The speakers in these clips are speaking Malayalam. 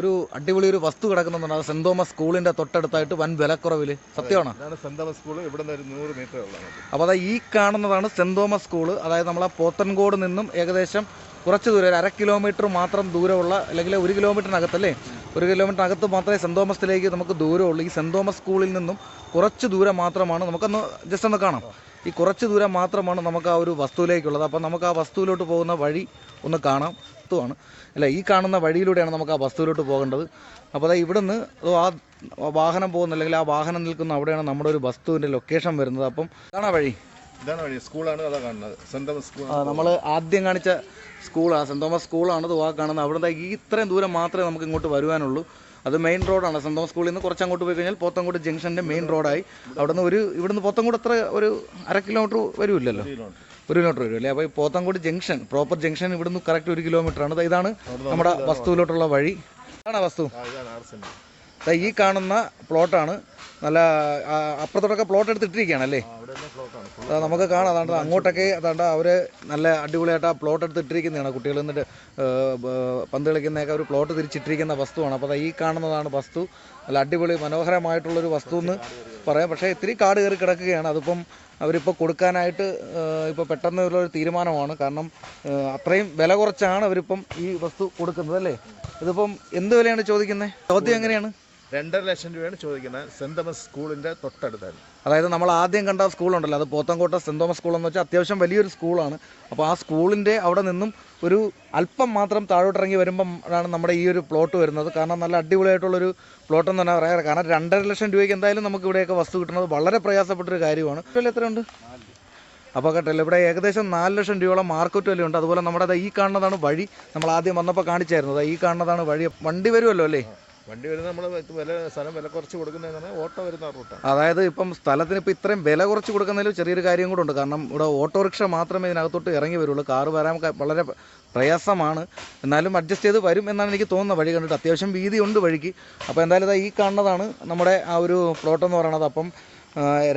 ഒരു അടിപൊളി ഒരു വസ്തു കിടക്കുന്നുണ്ട്. സെന്റ് തോമസ് സ്കൂളിന്റെ തൊട്ടടുത്തായിട്ട് വൻ വിലക്കുറവിൽ. സത്യമാണോ? സെന്റ് തോമസ് സ്കൂൾ ഇവിടെ നിന്ന് ഒരു നൂറ് മീറ്റർ ഉള്ളത് അപ്പോൾ അതാ ഈ കാണുന്നതാണ് സെന്റ് തോമസ് സ്കൂൾ. അതായത് നമ്മളെ പോത്തൻകോട് നിന്നും ഏകദേശം കുറച്ച് ദൂരം ഒരു അര കിലോമീറ്റർ മാത്രം ദൂരമുള്ള അല്ലെങ്കിൽ ഒരു കിലോമീറ്ററിനകത്തല്ലേ ഒരു കിലോമീറ്ററിനകത്ത് മാത്രമേ സെന്റ് തോമസിലേക്ക് നമുക്ക് ദൂരമുള്ളൂ. ഈ സെന്റ് തോമസ് സ്കൂളിൽ നിന്നും കുറച്ച് ദൂരം മാത്രമാണ് നമുക്കൊന്ന് ജസ്റ്റ് ഒന്ന് കാണാം. ഈ കുറച്ച് ദൂരം മാത്രമാണ് നമുക്ക് ആ ഒരു വസ്തുവിലേക്കുള്ളത്. അപ്പോൾ നമുക്ക് ആ വസ്തുവിലോട്ട് പോകുന്ന വഴി ഒന്ന് കാണാം. വസ്തുവാണ്. അല്ല ഈ കാണുന്ന വഴിയിലൂടെയാണ് നമുക്ക് ആ വസ്തുവിലോട്ട് പോകേണ്ടത്. അപ്പോൾ അതായത് ഇവിടുന്ന് അതോ ആ വാഹനം പോകുന്ന അല്ലെങ്കിൽ ആ വാഹനം നിൽക്കുന്ന അവിടെയാണ് നമ്മുടെ ഒരു വസ്തുവിന്റെ ലൊക്കേഷൻ വരുന്നത്. അപ്പം ഇതാണ് ആ വഴി. ഇതാണ് വഴി. സ്കൂളാണ് അതാ കാണുന്നത്. Saint Thomas school. നമ്മൾ ആദ്യം കാണിച്ച സ്കൂളാണ് സെന്റ് തോമസ് സ്കൂളാണ് ഇത് വാ കാണുന്നത് അവിടെ ഈ ഇത്രയും ദൂരം മാത്രമേ നമുക്ക് ഇങ്ങോട്ട് വരുവാനുള്ളൂ. അത് മെയിൻ റോഡാണ് സെന്റ് തോമസ് സ്കൂളിൽ നിന്ന് കുറച്ച് അങ്ങോട്ട് പോയി കഴിഞ്ഞാൽ പോത്തങ്കോട് ജംഗ്ഷന്റെ മെയിൻ റോഡായി അവിടുന്ന് ഒരു ഇവിടുന്ന് പോത്തങ്കോട് അത്ര ഒരു അര കിലോമീറ്റർ വരുമില്ലല്ലോ ഒരു കിലോമീറ്റർ വരും അല്ലേ? അപ്പോൾ ഈ പോത്തങ്കോട് ജംഗ്ഷൻ പ്രോപ്പർ ജംഗ്ഷൻ ഇവിടുന്ന് കറക്റ്റ് ഒരു കിലോമീറ്റർ ആണ്. ഇതാണ് നമ്മുടെ വസ്തുവിലോട്ടുള്ള വഴി. ഇതാണ് വസ്തു. ഈ കാണുന്ന പ്ലോട്ടാണ് നല്ല അപ്പുറത്തോട്ടൊക്കെ പ്ലോട്ട് എടുത്തിട്ടിരിക്കുകയാണ് അല്ലേ? നമുക്ക് കാണാം. അതാണ്ട് അങ്ങോട്ടൊക്കെ അതാണ്ട് അവർ നല്ല അടിപൊളിയായിട്ട് ആ പ്ലോട്ട് എടുത്ത് ഇട്ടിരിക്കുന്നതാണ് കുട്ടികൾ എന്നിട്ട് പന്ത് കളിക്കുന്നതൊക്കെ ഒരു പ്ലോട്ട് തിരിച്ചിട്ടിരിക്കുന്ന വസ്തുവാണ്. അപ്പോൾ ഈ കാണുന്നതാണ് വസ്തു. നല്ല അടിപൊളി മനോഹരമായിട്ടുള്ളൊരു വസ്തു എന്ന് പറയാം. പക്ഷേ ഇത്തിരി കാട് കയറി കിടക്കുകയാണ്. അതിപ്പം അവരിപ്പോൾ കൊടുക്കാനായിട്ട് ഇപ്പോൾ പെട്ടെന്ന് ഉള്ള ഒരു തീരുമാനമാണ്. കാരണം അത്രയും വില കുറച്ചാണ് അവരിപ്പം ഈ വസ്തു കൊടുക്കുന്നത് അല്ലേ? ഇതിപ്പം എന്ത് വിലയാണ് ചോദിക്കുന്നത് ചോദ്യം എങ്ങനെയാണ്? രണ്ടര ലക്ഷം രൂപയാണ് ചോദിക്കുന്നത് സെന്റ് തോമസ് സ്കൂളിന്റെ തൊട്ടടുത്താണ് അതായത് നമ്മൾ ആദ്യം കണ്ട സ്കൂളുണ്ടല്ലോ അത് പോത്തങ്കോട്ട സെന്റ് തോമസ് സ്കൂൾ എന്ന് വെച്ചാൽ അത്യാവശ്യം വലിയൊരു സ്കൂളാണ്. അപ്പോൾ ആ സ്കൂളിന്റെ അവിടെ നിന്നും ഒരു അല്പം മാത്രം താഴോട്ടിറങ്ങി വരുമ്പം ആണ് നമ്മുടെ ഈ ഒരു പ്ലോട്ട് വരുന്നത്. കാരണം നല്ല അടിപൊളിയായിട്ടുള്ളൊരു പ്ലോട്ട് എന്ന് തന്നെ പറയാറ് കാരണം രണ്ടര ലക്ഷം രൂപയ്ക്ക് എന്തായാലും നമുക്ക് ഇവിടെയൊക്കെ വസ്തു കിട്ടുന്നത് വളരെ പ്രയാസപ്പെട്ടൊരു കാര്യമാണ്. എത്രയുണ്ട് അപ്പോൾ കേട്ടല്ലോ ഇവിടെ ഏകദേശം നാല് ലക്ഷം രൂപയോളം മാർക്കറ്റ് വിലയുണ്ട് അതുപോലെ നമ്മുടെ ഈ കാണുന്നതാണ് വഴി. നമ്മൾ ആദ്യം വന്നപ്പോൾ കാണിച്ചായിരുന്നു. ഈ കാണുന്നതാണ് വഴി. വണ്ടി വരുമല്ലോ അല്ലേ? വണ്ടി വരുന്ന നമ്മൾ വില സ്ഥലം വില കുറച്ച് കൊടുക്കുന്നതാണ് ഓട്ടോ വരുന്ന റൂട്ടാണ്. അതായത് ഇപ്പം സ്ഥലത്തിന് ഇപ്പം ഇത്രയും വില കുറച്ച് കൊടുക്കുന്നതിൽ ചെറിയൊരു കാര്യം കൂടെ ഉണ്ട്. കാരണം ഇവിടെ ഓട്ടോറിക്ഷ മാത്രമേ ഇതിനകത്തോട്ട് ഇറങ്ങി വരുള്ളൂ. കാറ് വരാൻ വളരെ പ്രയാസമാണ്. എന്നാലും അഡ്ജസ്റ്റ് ചെയ്ത് വരും എന്നാണ് എനിക്ക് തോന്നുന്നത്. വഴി കണ്ടിട്ട് അത്യാവശ്യം വീതിയുണ്ട് വഴിക്ക്. അപ്പോൾ എന്തായാലും ഈ കാണുന്നതാണ് നമ്മുടെ ആ ഒരു പ്ലോട്ട് എന്ന് പറയുന്നത്. അപ്പം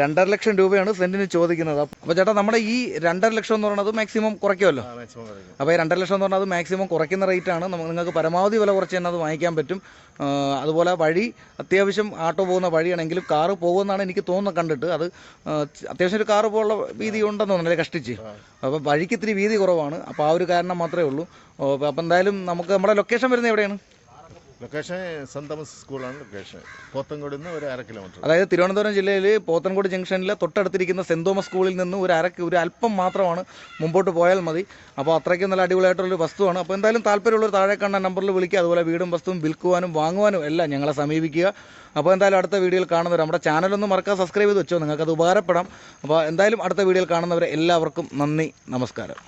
രണ്ടര ലക്ഷം രൂപയാണ് സെന്റിന് ചോദിക്കുന്നത്. അപ്പോൾ ചേട്ടാ നമ്മുടെ ഈ രണ്ടര ലക്ഷം എന്ന് പറയുന്നത് മാക്സിമം കുറയ്ക്കുമല്ലോ? അപ്പൊ കുറയ്ക്കും. അപ്പോൾ ഈ രണ്ടര ലക്ഷം എന്ന് പറഞ്ഞാൽ അത് മാക്സിമം കുറയ്ക്കുന്ന റേറ്റാണ് നമുക്ക് നിങ്ങൾക്ക് പരമാവധി വില കുറച്ച് തന്നെ അത് വാങ്ങിക്കാൻ പറ്റും. അതുപോലെ വഴി അത്യാവശ്യം ആട്ടോ പോകുന്ന വഴിയാണെങ്കിലും കാറ് പോകുമെന്നാണ് എനിക്ക് തോന്നുന്നത് കണ്ടിട്ട്. അത് അത്യാവശ്യം ഒരു കാറ് പോലുള്ള വീതി ഉണ്ടെന്ന് തോന്നുന്നു കഷ്ടിച്ച്? അപ്പോൾ വഴിക്ക് ഇത്തിരി വീതി കുറവാണ്. അപ്പോൾ ആ ഒരു കാരണം മാത്രമേ ഉള്ളൂ. അപ്പോൾ എന്തായാലും നമുക്ക് നമ്മുടെ ലൊക്കേഷൻ വരുന്നത് എവിടെയാണ്? ലൊക്കേഷൻ സെന്റ് തോമസ് സ്കൂളാണ് ലൊക്കേഷൻ. പോത്തങ്കോട് നിന്ന് ഒരു അര കിലോമീറ്റർ അതായത് തിരുവനന്തപുരം ജില്ലയിൽ പോത്തൻകോട് ജംഗ്ഷനിലെ തൊട്ടടുത്തിരിക്കുന്ന സെന്റ് തോമസ് സ്കൂളിൽ നിന്ന് ഒരു അരക്ക് ഒരു അല്പം മാത്രമാണ് മുമ്പോട്ട് പോയാൽ മതി. അപ്പോൾ അത്രയ്ക്കും നല്ല അടിപൊളിയായിട്ടുള്ളൊരു വസ്തുവാണ്. അപ്പോൾ എന്തായാലും താല്പര്യമുള്ളൊരു താഴെ കാണുന്ന നമ്പറിൽ വിളിക്കുക. അതുപോലെ വീടും വസ്തുവും വിൽക്കുവാനും വാങ്ങുവാനും എല്ലാം ഞങ്ങളെ സമീപിക്കുക. അപ്പോൾ എന്തായാലും അടുത്ത വീഡിയോയിൽ കാണുന്നവർ നമ്മുടെ ചാനലൊന്നും മറക്കാൻ സബ്സ്ക്രൈബ് ചെയ്ത് വെച്ചോ. നിങ്ങൾക്കത് ഉപകാരപ്പെടാം. അപ്പോൾ എന്തായാലും അടുത്ത വീഡിയോയിൽ കാണുന്നവരെ എല്ലാവർക്കും നന്ദി. നമസ്കാരം.